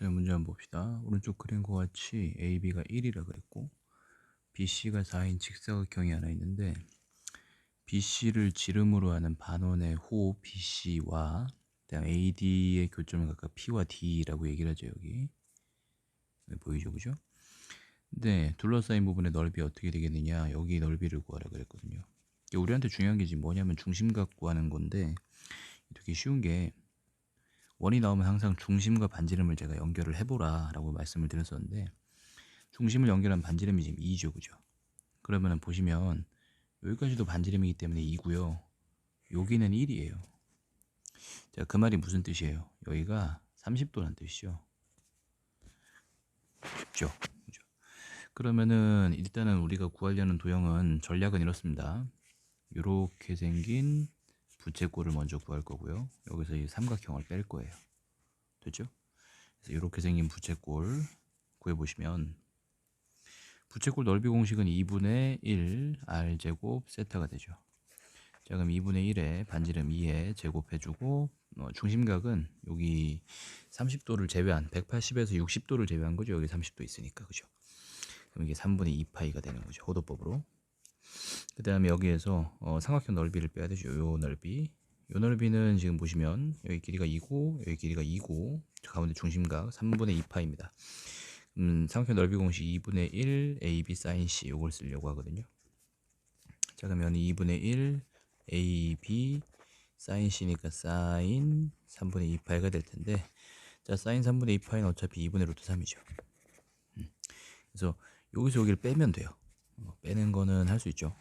자, 문제 한번 봅시다. 오른쪽 그림과 같이 AB가 1이라 그랬고 BC가 4인 직사각형이 하나 있는데 BC를 지름으로 하는 반원의 호 BC와 그다음 AD의 교점을 각각 P와 D라고 얘기를 하죠 여기 네, 보이죠 그죠? 근데 둘러싸인 부분의 넓이 어떻게 되겠느냐 여기 넓이를 구하라 그랬거든요 우리한테 중요한 게 뭐냐면 중심각 구하는 건데 이렇게 쉬운 게 원이 나오면 항상 중심과 반지름을 제가 연결을 해보라 라고 말씀을 드렸었는데 중심을 연결한 반지름이 지금 2죠 그죠? 그러면 보시면 여기까지도 반지름이기 때문에 2고요. 여기는 1이에요. 자 그 말이 무슨 뜻이에요? 여기가 30도란 뜻이죠. 쉽죠? 그죠? 그러면은 일단은 우리가 구하려는 도형은 전략은 이렇습니다. 이렇게 생긴 부채꼴을 먼저 구할 거고요. 여기서 이 삼각형을 뺄 거예요. 됐죠? 그래서 이렇게 생긴 부채꼴 구해 보시면 부채꼴 넓이 공식은 2분의 1 r 제곱 세타가 되죠. 자 그럼 2분의 1에 반지름 2에 제곱해주고 어, 중심각은 여기 30도를 제외한 180에서 60도를 제외한 거죠. 여기 30도 있으니까 그죠? 그럼 이게 3분의 2파이가 되는 거죠. 호도법으로. 그 다음에 여기에서 어, 삼각형 넓이를 빼야 되죠. 요 넓이. 요 넓이는 지금 보시면 여기 길이가 2고 여기 길이가 2고 가운데 중심각 3분의 2파입니다. 음, 삼각형 넓이 공식 2분의 1 AB sin C 요걸 쓰려고 하거든요. 자 그러면 2분의 1 AB sin C니까 sin 3분의 2파이가 될 텐데 자 sin 3분의 2파이는 어차피 2분의 루트 3이죠. 음. 그래서 여기서 여기를 빼면 돼요. 어, 빼는 거는 할 수 있죠.